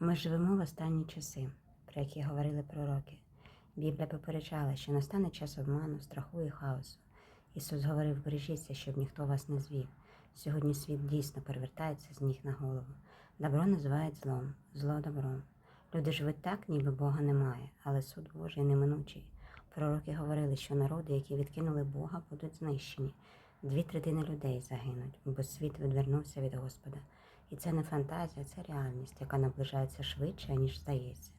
Ми живемо в останні часи, про які говорили пророки. Біблія попереджала, що настане час обману, страху і хаосу. Ісус говорив, бережіться, щоб ніхто вас не звів. Сьогодні світ дійсно перевертається з ніг на голову. Добро називають злом, зло добром. Люди живуть так, ніби Бога немає, але суд Божий неминучий. Пророки говорили, що народи, які відкинули Бога, будуть знищені. Дві третини людей загинуть, бо світ відвернувся від Господа. І це не фантазія, це реальність, яка наближається швидше, ніж здається.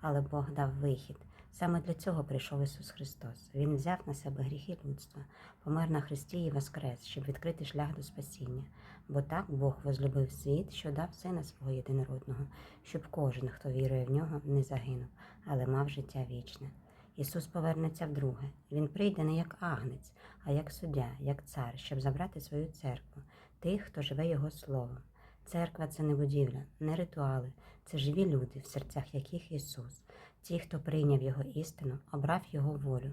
Але Бог дав вихід. Саме для цього прийшов Ісус Христос. Він взяв на себе гріхи людства, помер на Христі і воскрес, щоб відкрити шлях до спасіння. Бо так Бог возлюбив світ, що дав сина свого єдинородного, щоб кожен, хто вірує в нього, не загинув, але мав життя вічне. Ісус повернеться вдруге. Він прийде не як агнець, а як суддя, як цар, щоб забрати свою церкву, тих, хто живе Його словом. Церква це не будівля, не ритуали, це живі люди, в серцях яких Ісус. Ті, хто прийняв Його істину, обрав Його волю.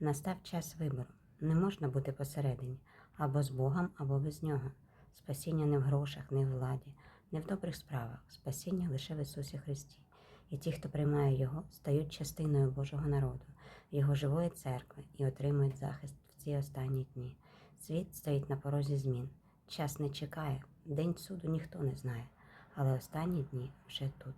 Настав час вибору. Не можна бути посередині або з Богом, або без нього. Спасіння не в грошах, не в владі, не в добрих справах. Спасіння лише в Ісусі Христі. І ті, хто приймає Його, стають частиною Божого народу, Його живої церкви і отримують захист в ці останні дні. Світ стоїть на порозі змін. Час не чекає, день суду ніхто не знає, але останні дні вже тут.